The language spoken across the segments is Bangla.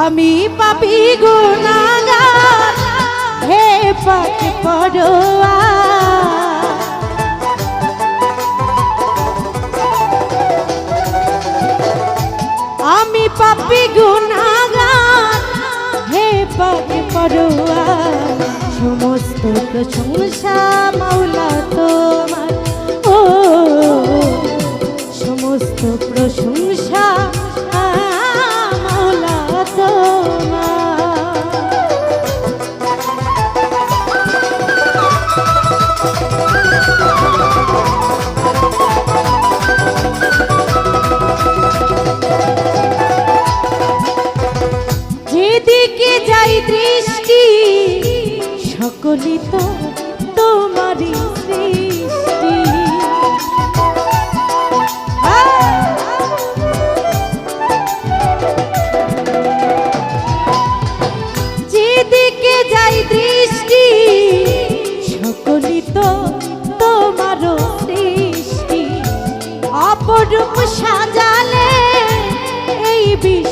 আমি পাপি গুণাগার হে পাখি পড়োয়া। আমি পাপি গুণাগার হে পাখি পড়োয়া। সমস্ত প্রশংসা বলি তো যেদিকে যাই দৃষ্টি তোমারও সৃষ্টি। অপরূপ সাজালে এই বিশ্ব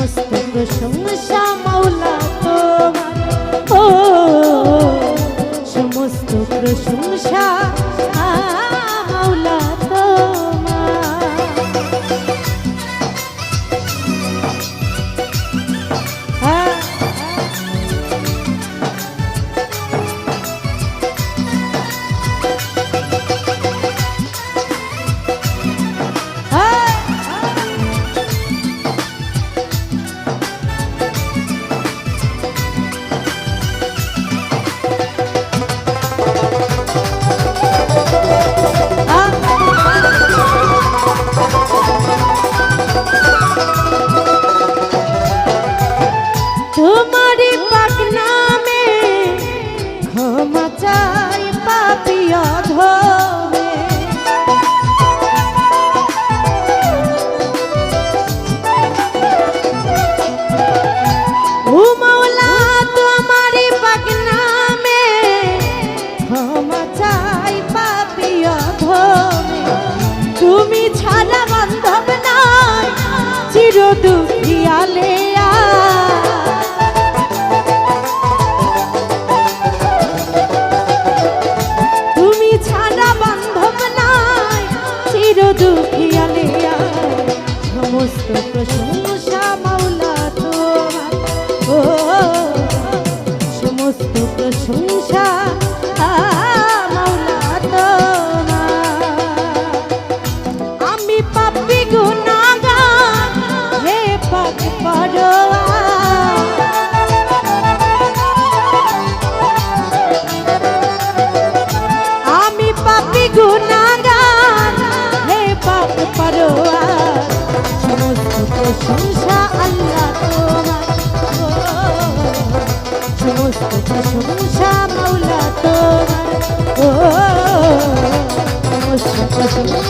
সমস্ত প্রশংসা তোমার সমস্ত প্রশংসা মাওলা তোমার ও সমস্ত প্রশংসা